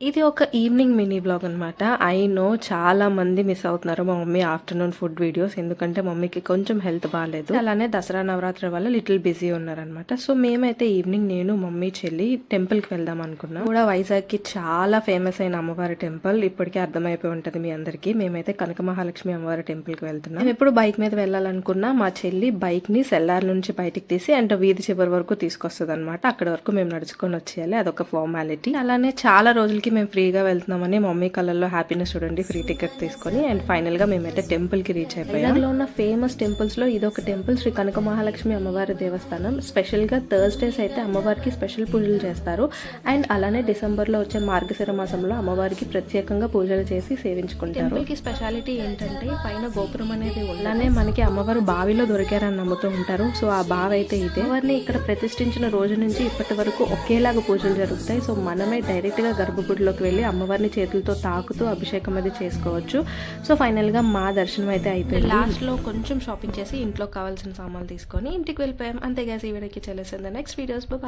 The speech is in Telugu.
ఇది ఒక ఈవినింగ్ మినీ బ్లాగ్ అనమాట ఐ నో చాలా మంది మిస్ అవుతున్నారు మా మమ్మీ ఆఫ్టర్నూన్ ఫుడ్ వీడియోస్ ఎందుకంటే మమ్మీకి కొంచెం హెల్త్ బాగాలేదు అలానే దసరా నవరాత్రి వల్ల లిటిల్ బిజీ ఉన్నారనమాట సో మేమైతే ఈవినింగ్ నేను మమ్మీ చెల్లి టెంపుల్కి వెళ్దాం అనుకున్నాం. కూడా వైజాగ్కి చాలా ఫేమస్ అయిన అమ్మవారి టెంపుల్ ఇప్పటికే అర్థమైపోయి ఉంటది మీ అందరికి. మేమైతే కనక మహాలక్ష్మి అమ్మవారి టెంపుల్కి వెళ్తున్నాం. మేము ఎప్పుడు బైక్ మీద వెళ్ళాలనుకున్నా మా చెల్లి బైక్ని సెల్లార్ నుంచి బయటికి తీసి అండ్ వీధి చివరి వరకు తీసుకొస్తుంది అనమాట అక్కడ వరకు మేము నడుచుకొని వచ్చేయాలి. అదొక ఫార్మాలిటీ అలానే చాలా రోజులకి మేము ఫ్రీగా వెళ్తున్నామని మమ్మీ కళ్ళల్లో హ్యాపీనెస్ చూడండి ఫ్రీ టికెట్ తీసుకొని అండ్ ఫైనల్గా మేమైతే టెంపుల్కి రీచ్ అయిపోయాం. లో ఉన్న ఫేమస్ టెంపుల్స్లో ఇది ఒక టెంపుల్ శ్రీ కనక మహాలక్ష్మి అమ్మవారి దేవస్థానం. స్పెషల్గా థర్స్డేస్ అయితే అమ్మవారికి స్పెషల్ పూజలు చేస్తారు. అండ్ అలానే డిసెంబర్లో వచ్చే మార్గశిర మాసంలో అమ్మవారికి ప్రత్యేకంగా పూజలు చేసి సేవించుకుంటారు. టెంపుల్కి స్పెషాలిటీ ఏంటంటే పైన గోపురం అనేది అలానే మనకి అమ్మవారు బావిలో దొరికారని నమ్ముతూ ఉంటారు. సో ఆ బావి అయితే ఇదే. అమ్మవారిని ఇక్కడ ప్రతిష్ఠించిన రోజు నుంచి ఇప్పటి వరకు ఒకేలాగా పూజలు జరుగుతాయి. సో మనమే డైరెక్ట్గా గుడిలోకి వెళ్ళి అమ్మవారిని చేతులతో తాకుతూ అభిషేకం అది చేసుకోవచ్చు. సో ఫైనల్గా మా దర్శనం అయితే అయిపోయింది. లాస్ట్లో కొంచెం షాపింగ్ చేసి ఇంట్లో కావాల్సిన సామాన్లు తీసుకొని ఇంటికి వెళ్ళిపోయాం. అంతే ఈ వీడియోకి చెల్లేసింది నెక్స్ట్ వీడియోస్